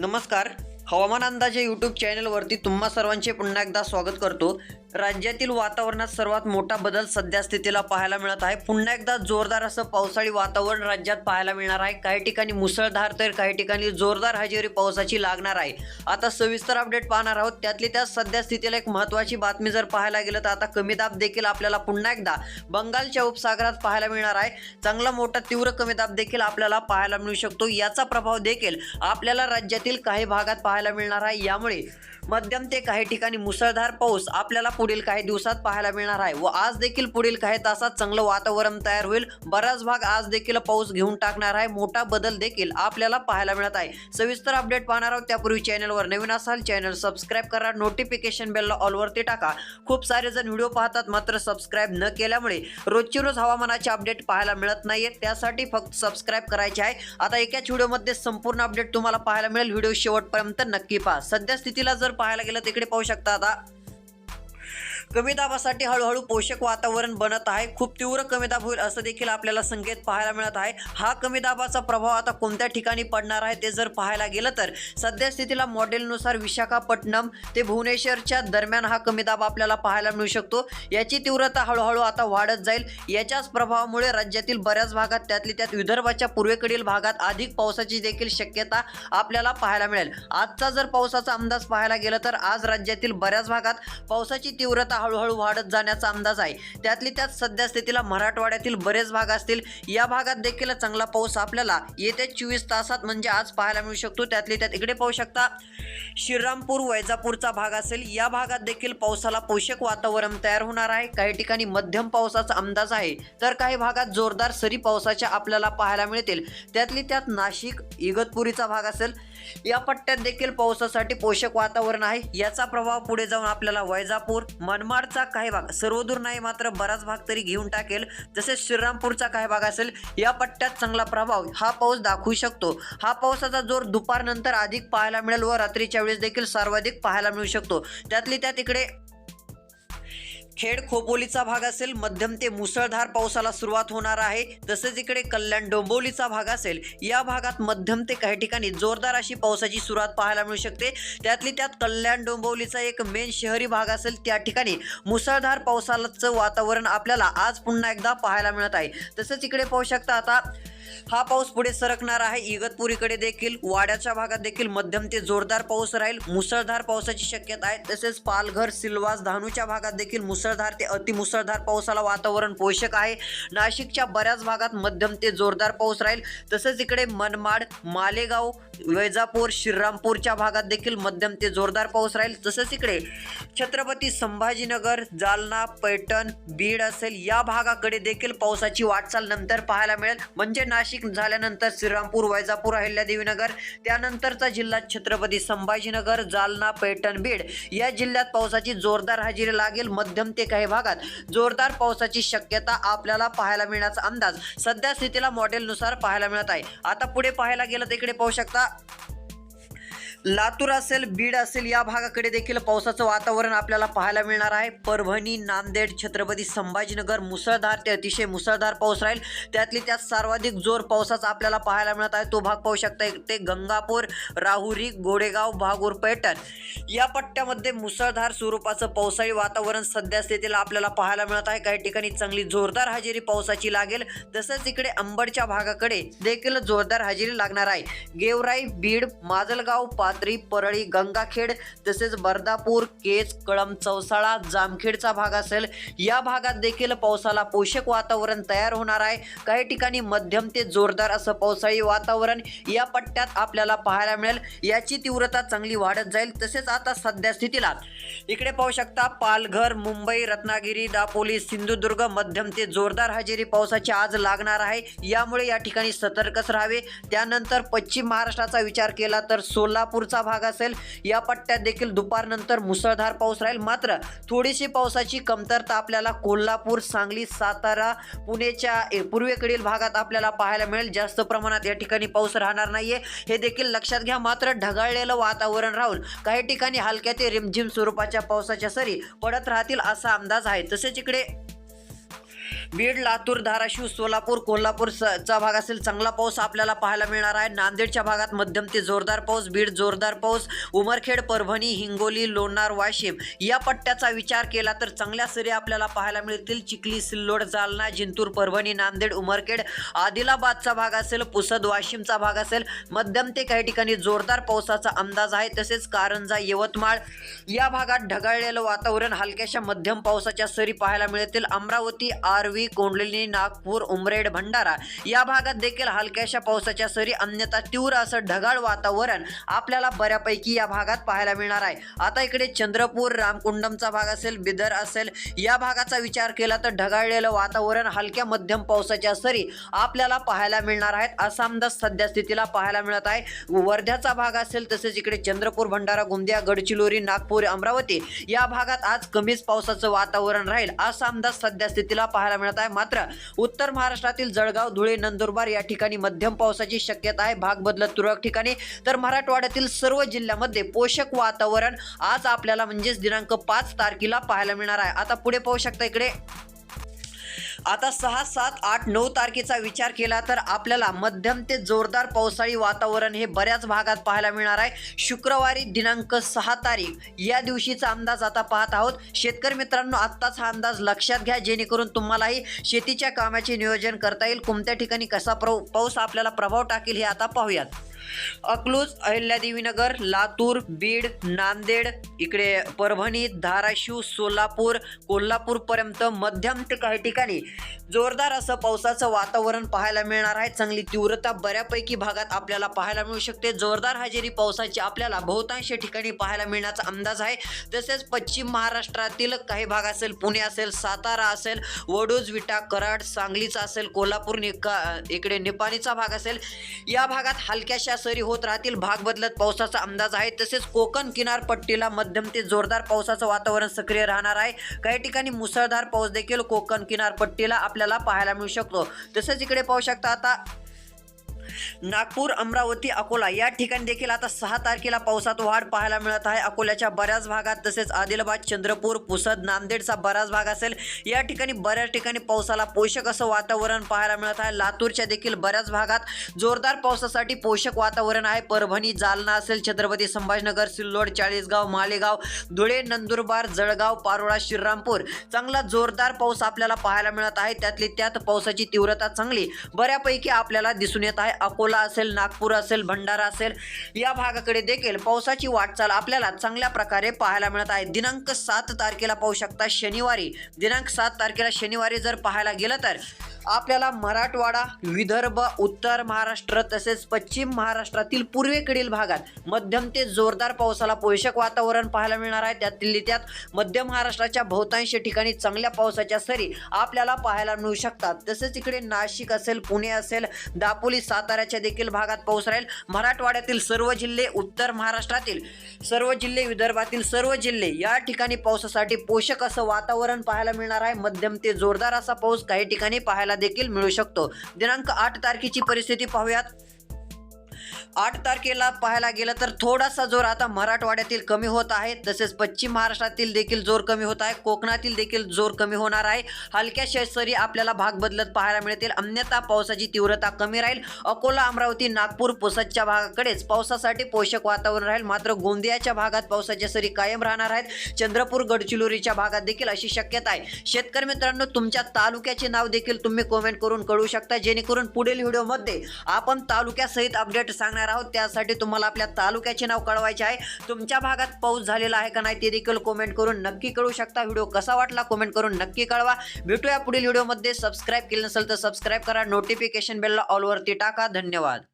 नमस्कार. हवामान अंदाजे यूट्यूब चॅनलवरती तुम्हा सर्वांचे पुन्हा एकदा स्वागत करतो. राज्यातील वातावरणात सर्वात मोठा बदल सध्या स्थितीला पाहायला मिळत आहे. पुन्हा एकदा जोरदार असं पावसाळी वातावरण राज्यात पाहायला मिळणार आहे. काही ठिकाणी मुसळधार तर काही ठिकाणी जोरदार हजेरी पावसाची लागणार आहे. आता सविस्तर अपडेट पाहणार आहोत. त्यातली त्या सध्या स्थितीला एक महत्त्वाची बातमी जर पाहायला गेलं तर आता कमी दाब देखील आपल्याला पुन्हा एकदा बंगालच्या उपसागरात पाहायला मिळणार आहे. चांगला मोठा तीव्र कमी दाब देखील आपल्याला पाहायला मिळू शकतो. याचा प्रभाव देखील आपल्याला राज्यातील काही भागात पाहायला पाहायला मिळणार आहे. यामुळे मध्यम ते काही ठिकाणी मुसळधार पाऊस आपल्याला पुढील काही दिवसात पाहायला मिळणार आहे. व आज देखील पुढील काही तासात चांगलं वातावरण तयार होईल. बराच भाग आज देखील पाऊस घेऊन टाकणार आहे. मोठा बदल देखील आपल्याला पाहायला मिळत आहे. सविस्तर अपडेट पाहणार आहोत. त्यापूर्वी चॅनलवर नवीन असाल चॅनल सबस्क्राईब करा. नोटिफिकेशन बेलला ऑलवरती टाका. खूप सारे जण व्हिडिओ पाहतात मात्र सबस्क्राईब न केल्यामुळे रोजची रोज हवामानाचे अपडेट पाहायला मिळत नाहीये. त्यासाठी फक्त सबस्क्राईब करायचे आहे. आता एकाच व्हिडिओमध्ये संपूर्ण अपडेट तुम्हाला पाहायला मिळेल. व्हिडिओ शेवटपर्यंत नक्की पहा. सध्या स्थितीला जर पाहायला गेलं तिकडे पाहू शकता आता. कमी दाबासाठी हळूहळू पोषक वातावरण बनत आहे. खूप तीव्र कमी दाब होईल असं देखील आपल्याला संकेत पाहायला मिळत आहे. हा कमी दाबाचा प्रभाव आता कोणत्या ठिकाणी पडणार आहे ते जर पाहायला गेलं तर? सध्या स्थितीला मॉडेलनुसार विशाखापट्टणम ते भुवनेश्वरच्या दरम्यान हा कमी दाब आपल्याला पाहायला मिळू शकतो. याची तीव्रता हळूहळू आता वाढत जाईल. याच्याच प्रभावामुळे राज्यातील बऱ्याच भागात त्यातली त्यात विदर्भाच्या पूर्वेकडील भागात अधिक पावसाची देखील शक्यता आपल्याला पाहायला मिळेल. आजचा जर पावसाचा अंदाज पाहायला गेला तर आज राज्यातील बऱ्याच भागात पावसाची तीव्रता हळूहळू वाढत जाण्याचा अंदाज आहे. त्यातली त्यात सध्या स्थितीला मराठवाड्यातील बरेच भाग असतील. या भागात देखील चांगला पाऊस आपल्याला येत्या चोवीस तासात म्हणजे आज पाहायला मिळू शकतो. त्यातली त्यात इकडे पाहू शकता श्रीरामपूर वैजापूरचा भाग असेल. या भागात देखील पावसाला पोषक वातावरण तयार होणार आहे. काही ठिकाणी मध्यम पावसाचा अंदाज आहे. तर काही भागात जोरदार सरी पावसाच्या आपल्याला पाहायला मिळतील. त्यातली त्यात नाशिक इगतपुरीचा भाग असेल. या पट्ट्यात देखील पावसासाठी पोषक वातावरण आहे. याचा प्रभाव पुढे जाऊन आपल्याला वैजापूर मनमाडचा काही भाग सर्वदूर नाही मात्र बराच भाग तरी घेऊन टाकेल. जसे श्रीरामपूरचा काही भाग असेल या पट्ट्यात चांगला प्रभाव हा पाऊस दाखवू शकतो. हा पावसाचा जोर दुपारनंतर अधिक पाहायला मिळेल व रात्रीच्या वेळेस देखील सर्वाधिक पाहायला मिळू शकतो. त्यातली त्यात इकडे खेड खोपोलीचा भाग असेल मध्यम ते मुसळधार पावसाला सुरुवात होणार आहे. तसेच इकडे कल्याण डोंबोलीचा भाग असेल या भागात मध्यम ते काही ठिकाणी जोरदार अशी पावसाची सुरुवात पाहायला मिळू शकते. त्यातली त्यात कल्याण डोंबोलीचा एक मेन शहरी भाग असेल त्या ठिकाणी मुसळधार पावसाचं वातावरण आपल्याला आज पुन्हा एकदा पाहायला मिळत आहे. तसेच इकडे पाहू शकता आता हा पाऊस पुढे सरकणार आहे. इगतपुरीकडे देखील वाड्याच्या भागात देखील मध्यम ते जोरदार पाऊस राहील. मुसळधार पावसाची शक्यता आहे. तसेच पालघर सिल्वास धानूच्या भागात देखील मुसळधार ते अतिमुसळधार पावसाला वातावरण पोषक आहे. नाशिकच्या बऱ्याच भागात मध्यम ते जोरदार पाऊस राहील. तसेच इकडे मनमाड मालेगाव वैजापूर श्रीरामपूरच्या भागात देखील मध्यम ते जोरदार पाऊस राहील. तसेच इकडे छत्रपती संभाजीनगर जालना पैठण बीड असेल या भागाकडे देखील पावसाची वाटचाल नंतर पाहायला मिळेल. म्हणजे ना नाशिक झाल्यानंतर श्रीरामपूर वैजापूर अहिल्यादेवीनगर त्यानंतरचा जिल्हा छत्रपती संभाजीनगर जालना पैठण बीड या जिल्ह्यात पावसाची जोरदार हजेरी लागेल. मध्यम ते काही भागात जोरदार पावसाची शक्यता आपल्याला पाहायला मिळण्याचा अंदाज सध्या स्थितीला मॉडेलनुसार पाहायला मिळत आहे. आता पुढे पाहायला गेलं तर इकडे पाहू शकता. लातूर असेल बीड असेल या भागाकडे देखील पावसाचं वातावरण आपल्याला पाहायला मिळणार आहे. परभणी नांदेड छत्रपती संभाजीनगर मुसळधार ते अतिशय मुसळधार पाऊस राहील. त्यातली त्यात सर्वाधिक जोर पावसाचा आपल्याला पाहायला मिळत आहे. तो भाग पाहू शकता ते गंगापूर राहुरी गोडेगाव भागूर पैठण. या पट्ट्यामध्ये मुसळधार स्वरूपाचं पावसाळी वातावरण सध्या स्थितीला आपल्याला पाहायला मिळत आहे. काही ठिकाणी चांगली जोरदार हजेरी पावसाची लागेल. तसंच इकडे अंबडच्या भागाकडे देखील जोरदार हजेरी लागणार आहे. गेवराई बीड माजलगाव पाथरी परळी गंगाखेड तसेच बर्दापूर केज कळम चौसाळा जामखेडचा भाग असेल. या भागात देखील पावसाला पोषक वातावरण तयार होणार आहे. काही ठिकाणी मध्यम ते जोरदार असं पावसाळी वातावरण या पट्ट्यात आपल्याला पाहायला मिळेल. याची तीव्रता चांगली वाढत जाईल. तसेच आता सध्या स्थितीला इकडे पाहू शकता पालघर मुंबई रत्नागिरी दापोली सिंधुदुर्ग मध्यम ते जोरदार हजेरी पावसाची आज लागणार आहे. यामुळे या ठिकाणी सतर्कच राहावे. त्यानंतर पश्चिम महाराष्ट्राचा विचार केला तर सोलापूर सोलापूरचा भाग असेल. या पट्ट्यात देखील दुपारनंतर मुसळधार पाऊस राहील. मात्र थोडीशी पावसाची कमतरता आपल्याला कोल्हापूर सांगली सातारा पुणेच्या ए, पूर्वेकडील भागात आपल्याला पाहायला मिळेल. जास्त प्रमाणात या ठिकाणी पाऊस राहणार नाहीये. हे देखील लक्षात घ्या. मात्र ढगाळलेलं वातावरण राहून काही ठिकाणी हलक्या ते रिमझिम स्वरूपाच्या पावसाच्या सरी पडत राहतील असा अंदाज आहे. तसेच इकडे बीड लातूर धाराशिव सोलापूर कोल्हापूर स- चा भाग असेल चांगला पाऊस आपल्याला पाहायला मिळणार आहे. नांदेडच्या भागात मध्यम ते जोरदार पाऊस बीड जोरदार पाऊस उमरखेड परभणी हिंगोली लोणार वाशिम या पट्ट्याचा विचार केला तर चांगल्या सरी आपल्याला पाहायला मिळतील. चिखली सिल्लोड जालना जिंतूर परभणी नांदेड उमरखेड आदिलाबादचा भाग असेल पुसद वाशिमचा भाग असेल मध्यम ते काही ठिकाणी जोरदार पावसाचा अंदाज आहे. तसेच कारंजा यवतमाळ या भागात ढगाळलेलं वातावरण हलक्याशा मध्यम पावसाच्या सरी पाहायला मिळतील. अमरावती आर्वी कोंडलेली नागपूर उमरेड भंडारा या भागात देखील हलक्याशा पावसाच्या सरी अन्यथा तीव्र असं ढगाळ वातावरण आपल्याला बऱ्यापैकी या भागात पाहायला मिळणार आहे. आता इकडे चंद्रपूर रामकुंडमचा भाग असेल बिदर असेल या भागाचा विचार केला तर ढगाळलेलं वातावरण हलक्या मध्यम पावसाच्या सरी आपल्याला पाहायला मिळणार आहेत. असा अंदाज सध्या स्थितीला पाहायला मिळत आहे. वर्ध्याचा भाग असेल तसेच इकडे चंद्रपूर भंडारा गोंदिया गडचिरोली नागपूर अमरावती या भागात आज कमीच पावसाचं वातावरण राहील. असा अंदाज सध्या स्थितीला पाहायला मिळत आहे. मात्र उत्तर महाराष्ट्रातील जळगाव धुळे नंदुरबार या ठिकाणी मध्यम पावसाची शक्यता आहे. भाग बदलत तुरळक ठिकाणी. तर मराठवाड्यातील सर्व जिल्ह्यामध्ये पोषक वातावरण आज आपल्याला म्हणजेच दिनांक पाच तारखेला पाहायला मिळणार आहे. आता पुढे पाहू शकता इकडे. आता सहा सात आठ नऊ तारखेचा विचार केला तर आपल्याला मध्यम ते जोरदार पावसाळी वातावरण हे बऱ्याच भागात पाहायला मिळणार आहे. शुक्रवारी दिनांक सहा तारीख या दिवशीचा अंदाज आता पाहत आहोत. शेतकरी मित्रांनो आत्ताच हा अंदाज लक्षात घ्या जेणेकरून तुम्हालाही शेतीच्या कामाचे नियोजन करता येईल. कोणत्या ठिकाणी कसा प्र पाऊस आपल्याला प्रभाव टाकेल हे आता पाहूयात. अकलूज अहिल्यादेवीनगर लातूर बीड नांदेड इकडे परभणी धाराशिव सोलापूर कोल्हापूरपर्यंत मध्यम ते काही ठिकाणी जोरदार असं पावसाचं वातावरण पाहायला मिळणार आहे. चांगली तीव्रता बऱ्यापैकी भागात आपल्याला पाहायला मिळू शकते. जोरदार हजेरी पावसाची आपल्याला बहुतांश ठिकाणी पाहायला मिळण्याचा अंदाज आहे. तसेच पश्चिम महाराष्ट्रातील काही भाग असेल पुणे असेल सातारा असेल वडूज विटा कराड सांगलीचा असेल कोल्हापूर निका इकडे निपाणीचा भाग असेल या भागात हलक्याशा सरी होत राहतील. भाग बदलत पावसाचा अंदाज आहे. तसेच कोकण किनारपट्टीला मध्यम ते जोरदार पावसाचं वातावरण सक्रिय राहणार आहे. काही ठिकाणी मुसळधार पाऊस देखील कोकण किनारपट्टीला आपल्याला पाहायला मिळू शकतो. तसेच इकडे पाहू शकता आता नागपूर अमरावती अकोला या ठिकाणी देखील आता सहा तारखेला पावसात वाढ पाहायला मिळत आहे. अकोल्याच्या बऱ्याच भागात तसेच आदिलाबाद चंद्रपूर पुसद नांदेडचा बराच भाग असेल. या ठिकाणी बऱ्याच ठिकाणी पावसाला पोषक असं वातावरण पाहायला मिळत आहे. लातूरच्या देखील बऱ्याच भागात जोरदार पावसासाठी पोषक वातावरण आहे. परभणी जालना असेल छत्रपती संभाजीनगर सिल्लोड चाळीसगाव मालेगाव धुळे नंदुरबार जळगाव पारोळा श्रीरामपूर चांगला जोरदार पाऊस आपल्याला पाहायला मिळत आहे. त्यातली त्यात पावसाची तीव्रता चांगली बऱ्यापैकी आपल्याला दिसून येत आहे. अकोला असेल नागपूर असेल भंडारा असेल या भागाकडे देखील पावसाची वाटचाल आपल्याला चांगल्या प्रकारे पाहायला मिळत आहे. दिनांक सात तारखेला पाहू शकता शनिवारी. दिनांक सात तारखेला शनिवारी जर पाहायला गेलं तर आपल्याला मराठवाडा विदर्भ उत्तर महाराष्ट्र तसेच पश्चिम महाराष्ट्रातील पूर्वेकडील भागात मध्यम ते जोरदार पावसाला पोषक वातावरण पाहायला मिळणार आहे. त्यातील त्यात मध्य महाराष्ट्राच्या बहुतांश ठिकाणी चांगल्या पावसाच्या सरी आपल्याला पाहायला मिळू शकतात. तसेच इकडे नाशिक असेल पुणे असेल दापोली साताऱ्याच्या देखील भागात पाऊस राहील. मराठवाड्यातील सर्व जिल्हे उत्तर महाराष्ट्रातील सर्व जिल्हे विदर्भातील सर्व जिल्हे या ठिकाणी पावसासाठी पोषक असं वातावरण पाहायला मिळणार आहे. मध्यम ते जोरदार असा पाऊस काही ठिकाणी पाहायला देखील मिळू शकतो. दिनांक आठ तारखेची परिस्थिती पाहूयात. आठ तारखेला पाहायला गेलं तर थोडासा जोर आता मराठवाड्यातील कमी होत आहे. तसेच पश्चिम महाराष्ट्रातील देखील जोर कमी होत आहे. कोकणातील देखील जोर कमी होणार आहे. हलक्या सरी आपल्याला भाग बदलत पाहायला मिळतील. अन्यथा पावसाची तीव्रता कमी राहील. अकोला अमरावती नागपूर पुसदच्या भागाकडेच पावसासाठी पोषक वातावरण राहील. मात्र गोंदियाच्या भागात पावसाच्या सरी कायम राहणार आहेत. चंद्रपूर गडचिरोलीच्या भागात देखील अशी शक्यता आहे. शेतकरी मित्रांनो तुमच्या तालुक्याचे नाव देखील तुम्ही कमेंट करून कळू शकता. जेणेकरून पुढील व्हिडिओमध्ये आपण तालुक्यासहित अपडेट सांगणार आहोत. त्यासाठी तुम्हाला आपल्या तालुक्याचे नाव कळवायचे आहे. तुमच्या भागात पाऊस झालेला आहे का नाही ते देखील कमेंट करून नक्की कळू शकता. व्हिडिओ कसा वाटला कमेंट करून नक्की कळवा. भेटूया पुढील व्हिडिओमध्ये. सबस्क्राईब केलं नसेल तर सबस्क्राईब करा. नोटिफिकेशन बेलला ऑलवरती टाका. धन्यवाद.